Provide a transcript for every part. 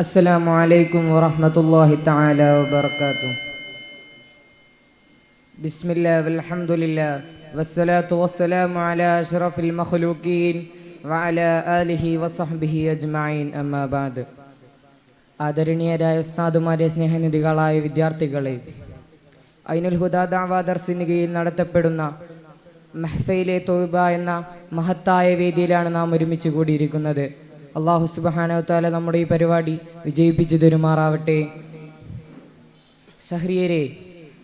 അസ്സലാമു അലൈക്കും വറഹ്മത്തുള്ളാഹി തആല വബറകാതു ബിസ്മില്ലാഹി വൽഹംദുലില്ലാഹ് വസ്സലാത്തു വസ്സലാമു അലാ അഷ്റഫിൽ മഖ്ലൂഖീൻ വഅലാ ആലിഹി വസഹ്ബിഹി അജ്മഈൻ. അമ്മാ ബാദ്. ആദരണീയരായ ഉസ്താദുമാരെ സ്നേഹനിധികളായ വിദ്യാർത്ഥികളെ ഐനുൽ ഹുദാ ദാവാ ദർസിന് കീഴിൽ നടത്തപ്പെടുന്ന മെഹ്ഫയിലെ തൊയ്ബ എന്ന മഹത്തായ വേദിയിലാണ് നാം ഒരുമിച്ച് കൂടിയിരിക്കുന്നത്. അള്ളാഹു സുബാനവത്താല നമ്മുടെ ഈ പരിപാടി വിജയിപ്പിച്ചു തരുമാറാവട്ടെ. സഹ്രിയരെ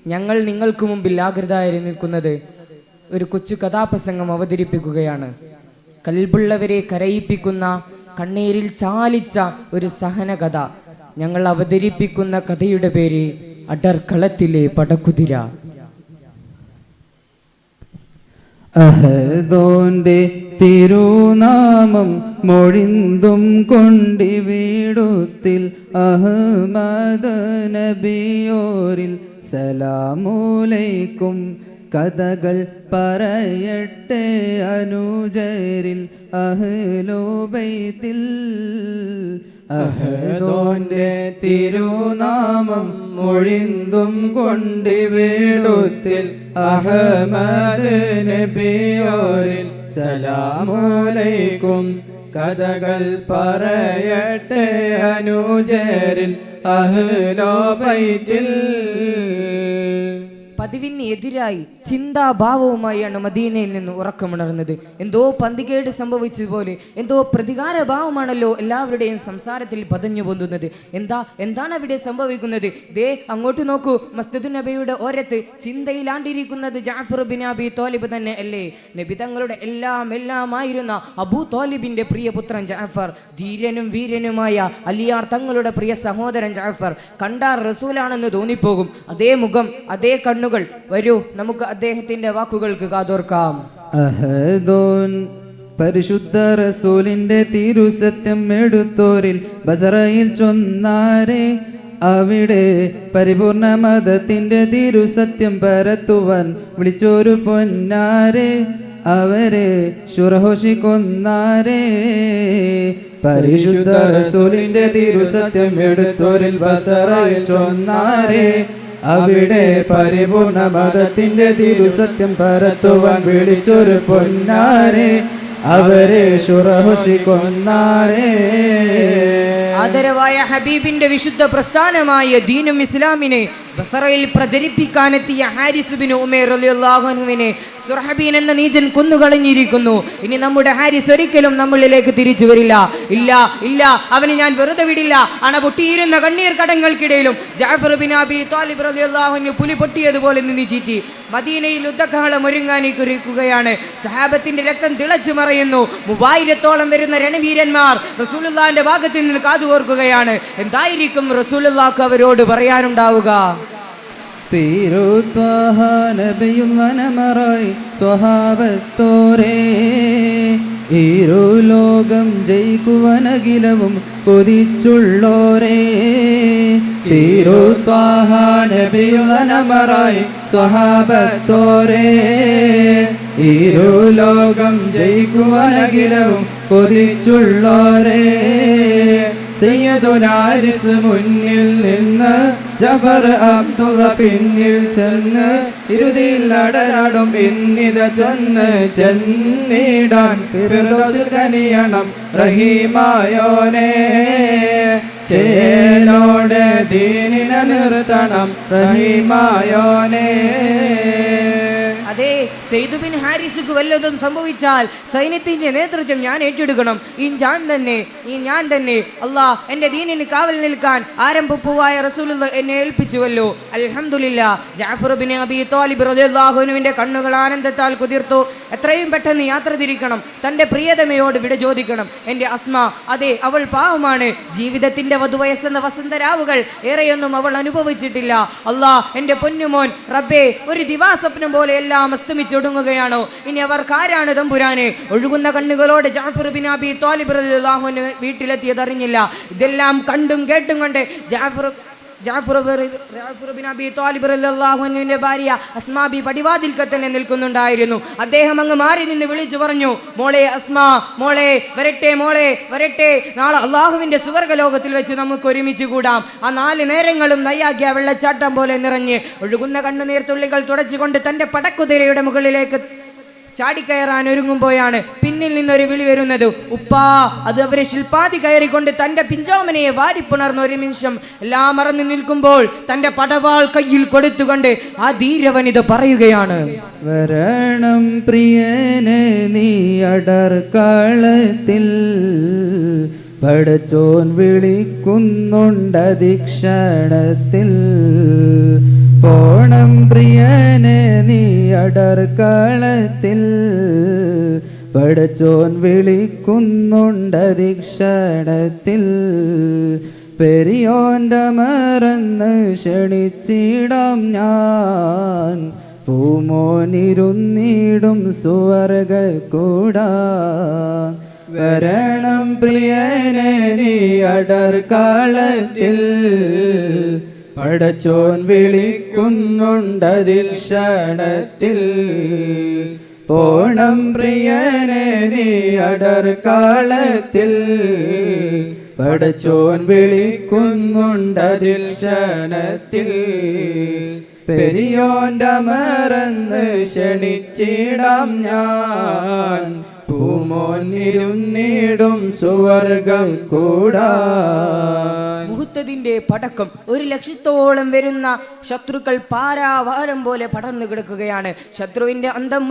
ഞങ്ങൾ നിങ്ങൾക്ക് മുമ്പിൽ ആകൃതായി നിൽക്കുന്നത് ഒരു കൊച്ചു കഥാപ്രസംഗം അവതരിപ്പിക്കുകയാണ്. കൽബുള്ളവരെ കരയിപ്പിക്കുന്ന കണ്ണീരിൽ ചാലിച്ച ഒരു സഹന കഥ ഞങ്ങൾ അവതരിപ്പിക്കുന്ന കഥയുടെ പേര് അടർക്കളത്തിലെ പടക്കുതിര. അഹദോന്റെ തിരുനാമം മൊഴിന്തും കൊണ്ടി വീടുത്തിൽ അഹ്മദ് നബിയോരിൽ സലാമൂലൈക്കും. കഥകൾ പറയട്ടെ അനുജരിൽ അഹ്ലോബൈത്തിൽ അഹദോന്റെ തിരുനാമം മൊഴിന്തും കൊണ്ട് വീടുത്തിൽ അഹമ്മദ് നബിയോരിൽ സലാമൂലൈക്കും. കഥകൾ പറയട്ടെ അനുജരിൽ അഹ്ലോബൈത്തിൽ പതിവിന് എതിരായി ചിന്താഭാവവുമായാണ് മദീനയിൽ നിന്ന് ഉറക്കമുണർന്നത്. എന്തോ പന്തികേട് സംഭവിച്ചതുപോലെ എന്തോ പ്രതികാരഭാവമാണല്ലോ എല്ലാവരുടെയും സംസാരത്തിൽ പതഞ്ഞു പൊന്തുന്നത്. എന്താ എന്താണ് അവിടെ സംഭവിക്കുന്നത്? ദേ അങ്ങോട്ട് നോക്കൂ മസ്ജിദ് നബിയുടെ ഓരത്ത് ചിന്തയിലാണ്ടിരിക്കുന്നത് ജാഫർ ബിൻ അബി തോലിബ് തന്നെ അല്ലേ? നബി തങ്ങളുടെ എല്ലാം എല്ലാമായിരുന്ന അബൂ തോലിബിന്റെ പ്രിയപുത്രൻ ജാഫർ ധീരനും വീരനുമായ അലിയാർ തങ്ങളുടെ പ്രിയ സഹോദരൻ ജാഫർ കണ്ടാർ റസൂലാണെന്ന് തോന്നിപ്പോകും. അതേ മുഖം അതേ കണ്ണുകൾ വരൂ. നമുക്ക് അദ്ദേഹത്തിന്റെ വാക്കുകൾക്ക് കാതോർക്കാം. പരിശുദ്ധ റസൂലിന്റെ തിരുസത്യം എടുത്തോരിൽ ബസറയിൽ ചൊന്നാരെ അവിടെ പരിപൂർണ മതത്തിന്റെ തിരുസത്യം പരത്തുവാൻ വിളിച്ചൊരു പൊന്നാരെ അവരെ ശുറഹോഷി കൊന്നാരെ പരിശുദ്ധ റസൂലിന്റെ തിരുസത്യം എടുത്തോരിൽ ബസറയിൽ ചൊന്നാരെ അവിടെ പരിപൂർണ മതത്തിന്റെ തിരുസത്യം പരത്തുവാൻ വിളിച്ചൊരു പൊന്നാരെ അവരെ ശുറഹുഷി കൊന്നാരെ ആദരവായ ഹബീബിന്റെ വിശുദ്ധ പ്രസ്ഥാനമായ ദീനും ഇസ്ലാമിനെ ബസറയിൽ പ്രചരിപ്പിക്കാനെത്തിയ ഹാരിസ് ബിൻ ഉമേർ അലിഹുവിനെ സുർഹബീൻ എന്ന നീചൻ കൊന്നുകളഞ്ഞിരിക്കുന്നു. ഇനി നമ്മുടെ ഹാരിസ് ഒരിക്കലും നമ്മളിലേക്ക് തിരിച്ചു വരില്ല. ഇല്ല ഇല്ല അവന് ഞാൻ വെറുതെ വിടില്ല. അണ പൊട്ടിയിരുന്ന കണ്ണീർ കടങ്ങൾക്കിടയിലും ജാഫർ ബിൻ അബി താലിബ് റളിയല്ലാഹുവിന് പുലി പൊട്ടിയതുപോലെ നിന്ന് ചീറ്റി. മദീനയിൽ യുദ്ധകാലം ഒരുങ്ങാനി സഹാബത്തിന്റെ രക്തം തിളച്ചു മറയുന്നു. മൂവായിരത്തോളം വരുന്ന രണവീരന്മാർ റസൂലുള്ളാന്റെ ഭാഗത്ത് നിന്ന് കാതുകോർക്കുകയാണ്. എന്തായിരിക്കും റസൂലുള്ളാക്ക് അവരോട് പറയാനുണ്ടാവുക? തിരുത്വാഹാനബിയുന്നനമറായി സ്വഭാവത്തോരേ ഈരു ലോകം ജയിക്കുവനകിലവും കൊതിച്ചുള്ളോരേ. തീരുത്വാഹാനബിയുള്ളനമറായി സ്വഹാബത്തോരേ ഈരു ലോകം ജയിക്കുവനകിലവും കൊതിച്ചുള്ളോരേ. സയ്യദുനാരിസ് മുന്നിൽ നിന്ന് ജഫർ അബ്ദുള്ള പിന്നിൽ ചെന്ന് ഇരുതിയിൽ അടരാടും പിന്നിത ചെന്ന് ചെന്നിടാൻ ഫിർദൗസിൽ കനിയണം റഹീമായോനെ. ചേലോടെ ദീനിനെ നിർത്തണം റഹീമായോനെ. അതെ സെയ്ദുബിൻ ഹാരിസുക്ക് വല്ലതും സംഭവിച്ചാൽ സൈന്യത്തിന്റെ നേതൃത്വം ഞാൻ ഏറ്റെടുക്കണം. ഈ ഞാൻ തന്നെ ഈ ഞാൻ തന്നെ. അള്ളാഹ് എന്റെ ദീനിന് കാവൽ നിൽക്കാൻ ആരംഭപ്പൂവായ റസൂലുള്ള എന്നെ ഏൽപ്പിച്ചുവല്ലോ. അലഹമുല്ല ജാഫർ ബിൻ അബി കണ്ണുകൾ ആനന്ദത്താൽ കുതിർത്തു. എത്രയും പെട്ടെന്ന് യാത്ര തിരിക്കണം. തന്റെ പ്രിയതമയോട് വിട ചോദിക്കണം. എന്റെ അസ്മ അതെ അവൾ പാവമാണ്. ജീവിതത്തിന്റെ വധുവയസ്സെന്ന വസന്തരാവുകൾ ഏറെയൊന്നും അവൾ അനുഭവിച്ചിട്ടില്ല. അള്ളാഹ് എന്റെ പൊന്നുമോൻ റബ്ബേ ഒരു ദിവാസ്വപ്നം പോലെ എല്ലാം അസ്തമിച്ചൊടുങ്ങുകയാണോ ഇനി അവർക്ക് ആരാണ് തമ്പുരാനെ? ഒഴുകുന്ന കണ്ണുകളോട് ജാഫർ ബിൻ അബി തോലിബ് റഹുവിന് വീട്ടിലെത്തിയതറിഞ്ഞില്ല. ഇതെല്ലാം കണ്ടും കേട്ടും കൊണ്ട് ജാഫർ അൻഹുവിന്റെ ഭാര്യ അസ്മാബി പടിവാതിൽക്ക തന്നെ നിൽക്കുന്നുണ്ടായിരുന്നു. അദ്ദേഹം അങ്ങ് മാറി നിന്ന് വിളിച്ചു പറഞ്ഞു മോളെ അസ്മാ മോളെ വരട്ടെ മോളെ വരട്ടെ. നാളെ അള്ളാഹുവിന്റെ സുവർഗ ലോകത്തിൽ വെച്ച് നമുക്ക് ഒരുമിച്ച് കൂടാം. ആ നാല് നേരങ്ങളും നയ്യാക്കിയ വെള്ളച്ചാട്ടം പോലെ നിറഞ്ഞ് ഒഴുകുന്ന കണ്ണുനീർത്തുള്ളികൾ തുടച്ചുകൊണ്ട് തന്റെ പടക്കുതിരയുടെ മുകളിലേക്ക് ചാടിക്കയറാൻ ഒരുങ്ങുമ്പോഴാണ് പിന്നിൽ നിന്നൊരു വിളി വരുന്നത് ഉപ്പാ അത് അവരെ ശില്പാതി കയറിക്കൊണ്ട് തന്റെ പിഞ്ചോമനയെ വാരിപ്പുണർന്ന ഒരു നിമിഷം എല്ലാം മറന്നു നിൽക്കുമ്പോൾ തന്റെ പടവാൾ കയ്യിൽ കൊടുത്തുകൊണ്ട് ആ ധീരവനിത പറയുകയാണ്. വരണം പ്രിയനെ നീ അടർക്കളത്തിൽ പടച്ചോൻ വിളിക്കുന്നുണ്ടതിക്ഷണത്തിൽ. പോണം പ്രിയനെ നീ അടർക്കളത്തിൽ പടച്ചോൻ വിളിക്കുന്നുണ്ടതിക്ഷണത്തിൽ പെരിയോന്റെ മറന്ന് ക്ഷണിച്ചിടാം ഞാൻ. പൂമോനിരുന്നിടും സുവർഗ കൂടാ. വരണം പ്രിയനെ നീ അടർക്കാളത്തിൽ പടച്ചോൻ വിളിക്കുന്നുണ്ടതിൽ ക്ഷണത്തിൽ പോണം പ്രിയനെ നീ അടർക്കാലത്തിൽ പടച്ചോൻ വിളിക്കുന്നുണ്ടതിൽ ക്ഷണത്തിൽ പെരിയോന്റെ മറന്ന് ക്ഷണിച്ചിടാം ഞാൻ. പൂമോന്നിരുന്നിടും സുവർഗം കൂടാ. മുഹൂർത്തതിന്റെ പടക്കം. ഒരു ലക്ഷത്തോളം വരുന്ന ശത്രുക്കൾ പാരാവാരം പോലെ പടർന്നു കിടക്കുകയാണ്. ശത്രുവിന്റെ അന്തം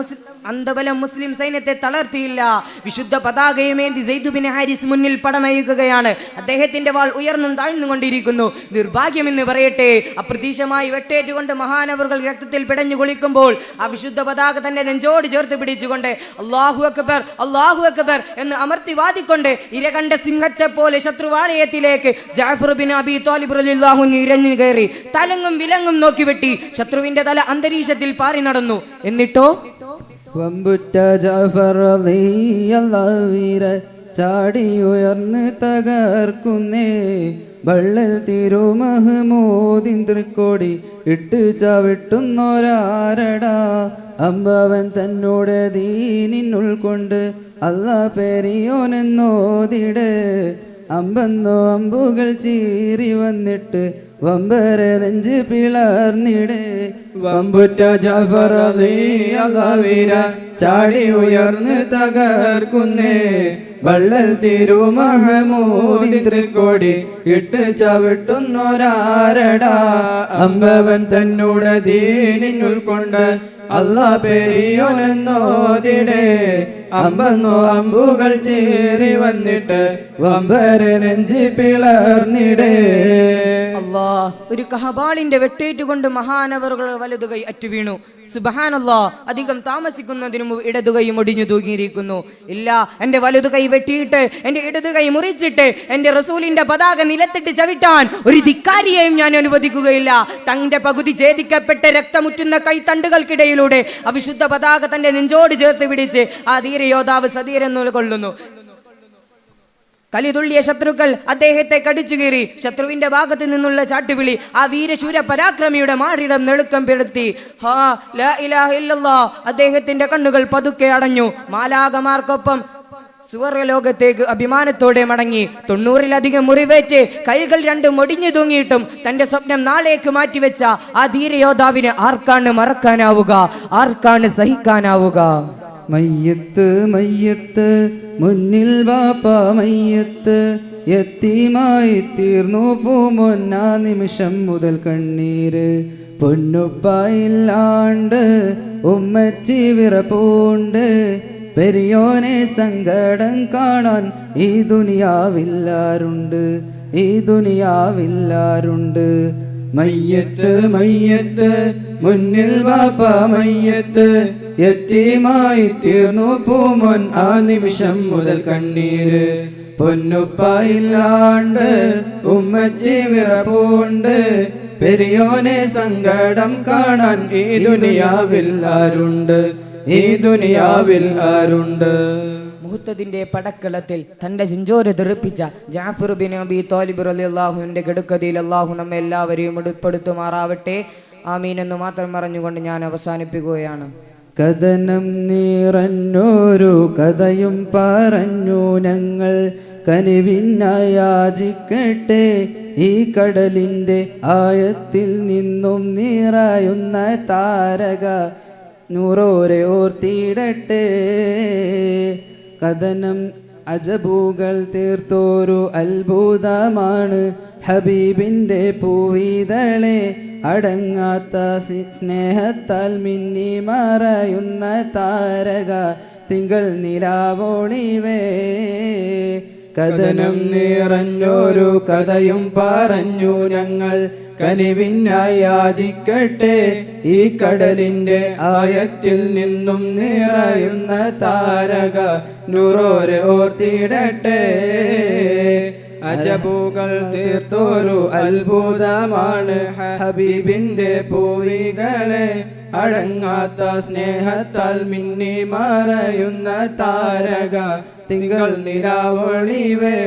അന്തബലം മുസ്ലിം സൈന്യത്തെ തളർത്തിയില്ല. വിശുദ്ധ പതാകയുമേന്തി സെയ്ദുബിൻ ഹാരിസ് മുന്നിൽ പടനയിക്കുകയാണ്. അദ്ദേഹത്തിന്റെ വാൾ ഉയർന്നും താഴ്ന്നുകൊണ്ടിരിക്കുന്നു നിർഭാഗ്യമെന്ന് പറയട്ടെ അപ്രതീക്ഷമായി വെട്ടേറ്റുകൊണ്ട് മഹാനവറുകൾ രക്തത്തിൽ പിടഞ്ഞു കുളിക്കുമ്പോൾ ആ വിശുദ്ധ പതാക തന്നെ നെഞ്ചോട് ചേർത്ത് പിടിച്ചുകൊണ്ട് അള്ളാഹു അക്ബർ അള്ളാഹു അക്ബർ എന്ന് അമർത്തി വാദിക്കൊണ്ട് ഇരകണ്ട സിംഹത്തെ പോലെ ശത്രുവാളയത്തിലേക്ക് ജാഫർ ബിൻ അബി താലിബ് ഇരഞ്ഞു കയറി തലങ്ങും വിലങ്ങും നോക്കി വെട്ടി ശത്രുവിന്റെ തല അന്തരീക്ഷത്തിൽ പാറി നടന്നു. എന്നിട്ടോ? വമ്പുറ്റ ജാഫർ ചാടി ഉയർന്ന് തകർക്കുന്നേ. വള്ളൽ തിരുമഹമോദിൻ തൃക്കോടി ഇട്ട് ചവിട്ടുന്നൊരാരടാ. അമ്പവൻ തന്നോട് ദീനിനുൾക്കൊണ്ട് അല്ല പെരിയോനെന്നോതിട് അമ്പന്നോ അമ്പുകൾ ചീറി വന്നിട്ട് വമ്പര നെഞ്ച് പിളർന്നിടെ. വമ്പുറ്റ ജഫർ വീര ചാടി ഉയർന്ന് തകർക്കുന്നേ. വള്ളൽ തിരുമഹമോദി തൃക്കോടി ഇട്ട് ചവിട്ടുന്നൊരാരടാ. അമ്പവൻ തന്നോട് ദീനിൻ ഉൾക്കൊണ്ട് അല്ല പെരിയോനെന്നോതിടേ അമ്പന്നോ അമ്പുകൾ ചേറി വന്നിട്ട് വമ്പര് നെഞ്ചി പിളർന്നിടേ. അല്ലാ ഒരു കഹബാളിന്റെ വെട്ടേറ്റുകൊണ്ട് മഹാനവറുകൾ വലതുകൈ അറ്റുവീണു. സുബഹാനല്ലാ അധികം താമസിക്കുന്നതിന് ഇടതുകൈയും ഒടിഞ്ഞു തൂങ്ങിയിരിക്കുന്നു. ഇല്ല എന്റെ വലതുകൈ വെട്ടിയിട്ട് എന്റെ ഇടതുകൈ മുറിച്ചിട്ട് എന്റെ റസൂലിന്റെ പതാക നിലത്തിട്ട് ചവിട്ടാൻ ഒരു ധിക്കാരിയെയും ഞാൻ അനുവദിക്കുകയില്ല. തന്റെ പകുതി ഛേദിക്കപ്പെട്ട രക്തമുറ്റുന്ന കൈത്തണ്ടുകൾക്കിടയിലൂടെ അവിശുദ്ധ പതാക തന്റെ നെഞ്ചോട് ചേർത്ത് പിടിച്ച് ആ ധീരയോദ്ധാവ് സതീരെന്നു കൊള്ളുന്നു. കലിതുള്ളിയ ശത്രുക്കൾ അദ്ദേഹത്തെ കടിച്ചു കീറി. ശത്രുവിന്റെ ഭാഗത്ത് നിന്നുള്ള ചാട്ടുവിളി ആ വീരശൂര പരാക്രമിയുടെ മാറിടം നെളുക്കം പെടുത്തി. അദ്ദേഹത്തിന്റെ കണ്ണുകൾ പതുക്കെ അടഞ്ഞു. മാലാകമാർക്കൊപ്പം സുവർഗലോകത്തേക്ക് അഭിമാനത്തോടെ മടങ്ങി. തൊണ്ണൂറിലധികം മുറിവേറ്റ് കൈകൾ രണ്ടും ഒടിഞ്ഞു തൂങ്ങിയിട്ടും തന്റെ സ്വപ്നം നാളേക്ക് മാറ്റിവെച്ച ആ ധീരയോദ്ധാവിന് ആർക്കാണ് മറക്കാനാവുക? ആർക്കാണ് സഹിക്കാനാവുക? മയ്യത്ത് മയ്യത്ത് മുന്നിൽ ബാപ്പ മയ്യത്ത് എത്തിമായി തീർന്നു പൂമൊന്നാ നിമിഷം മുതൽ കണ്ണീര്. പൊന്നുപ്പായില്ലാണ്ട് ഉമ്മച്ചി വിറപ്പൂണ്ട്. പെരിയോനെ സങ്കടം കാണാൻ ഈ ദുനിയാവില്ലാരുണ്ട്. ഈ ദുനിയാവില്ലാരുണ്ട്. മയ്യത്ത് മയ്യത്ത് മുന്നിൽ ബാപ്പ മയ്യത്ത് എത്തിയുമായി തീർന്നു പൂമോൻ ആ നിമിഷം മുതൽ കണ്ണീര്. പൊന്നുപ്പായില്ലാണ്ട് ഉമ്മച്ചി വിറപ്പുണ്ട്. പെരിയോനെ സങ്കടം കാണാൻ ഈ ദുനിയാവിൽ ആരുണ്ട്? ഈ ദുനിയാവിൽ ആരുണ്ട്? മുഹത്തതിന്റെ പടക്കളത്തിൽ തന്റെ ചെഞ്ചോര തെറിപ്പിച്ച ജാഫർ ബിൻ അബി തോലിബ് അള്ളാഹുവിന്റെ ഗടുക്കതിയിൽ അള്ളാഹു നമ്മെ എല്ലാവരെയും ഉൾപ്പെടുത്തുമാറാവട്ടെ. ആമീൻ എന്ന് മാത്രം പറഞ്ഞുകൊണ്ട് ഞാൻ അവസാനിപ്പിക്കുകയാണ്. കഥനം നിറഞ്ഞോരു കഥയും പറഞ്ഞു ഞങ്ങൾ. കനിവിനായാചിക്കട്ടെ ഈ കടലിന്റെ ആയത്തിൽ നിന്നും നീറായുന്ന താരക നൂറോരെ ഓർത്തിയിടട്ടെ കഥനം അജബുകൾ തീർത്തോരു അത്ഭുതമാണ്. ഹബീബിന്റെ പൂവിതളെ അടങ്ങാത്ത സ്നേഹത്താൽ മിന്നി മറയുന്ന താരക തിങ്കൾ നിലാവോളിവേ. കഥനം നിറഞ്ഞൊരു കഥയും പറഞ്ഞു ഞങ്ങൾ. കനിവിനായി യാചിക്കട്ടെ ഈ കടലിന്റെ ആയത്തിൽ നിന്നും നിറയുന്ന താരക നൂറോരെ ഓർത്തിടട്ടെ. അജബുകൾ തീർത്തൊരു അത്ഭുതമാണ് ഹബീബിന്റെ പൂവികളെ. അടങ്ങാത്ത സ്നേഹത്താൽ മിന്നി മറയുന്ന താരക തിങ്കൾ നിലാവൊളിവേ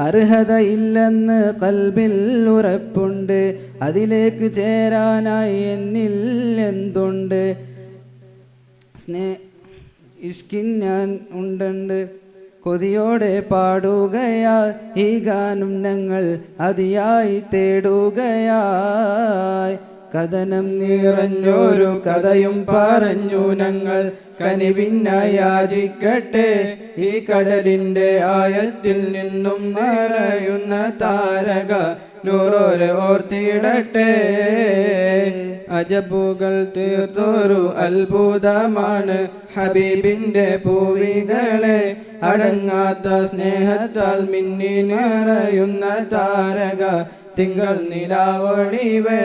അർഹതയില്ലെന്ന് കൽബിൽ ഉറപ്പുണ്ട്. അതിലേക്ക് ചേരാനായി എന്നിൽ എന്തുണ്ട്? സ്നേ ഇഷ്കിൻ ഞാൻ ഉണ്ടുണ്ട് കൊതിയോടെ പാടുകയാ. ഈ ഗാനം ഞങ്ങൾ അതിയായി തേടുകയായി കഥനം നിറഞ്ഞൊരു കഥയും പറഞ്ഞു ഞങ്ങൾ കനിവിനായി യാചിക്കട്ടെ ഈ കടലിന്റെ ആഴത്തിൽ നിന്നും മറയുന്ന താരക നൂറോരെ ഓർത്തിടട്ടെ. അജബുകൾ തീർത്തൊരു അത്ഭുതമാണ് ഹബീബിന്റെ പൂവിതളെ. അടങ്ങാത്ത സ്നേഹത്താൽ മിന്നി നിറയുന്ന താരക തിങ്കൾ നിലാവൊളിവേ.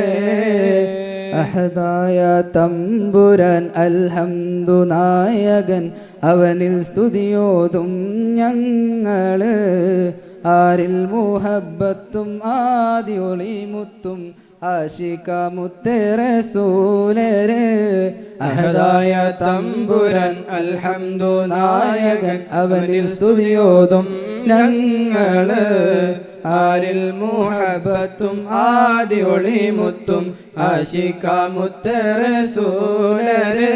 അഹദായ തമ്പുരാൻ അൽഹംദു നായകൻ അവനിൽ സ്തുതിയോതും ഞങ്ങൾ. ആരിൽ മുഹബത്തും ആദിയൊളി മുത്തും ആശിക മുത്തേറസൂലര് അഹദായ തമ്പുരാൻ അൽഹംദു നായകൻ അവനിൽ സ്തുതിയോതും ഞങ്ങൾ. ആരിൽ മുഹബത്തും ആദിയൊളി മുത്തും ആശിക മുത്തേറസൂലര്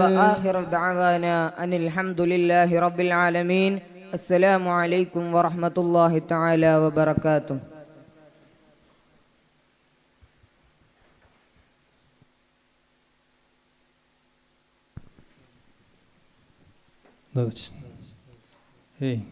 وآخر دعوانا أن الحمد لله رب العالمين السلام عليكم ورحمة الله تعالى وبركاته Dobrze. Hej.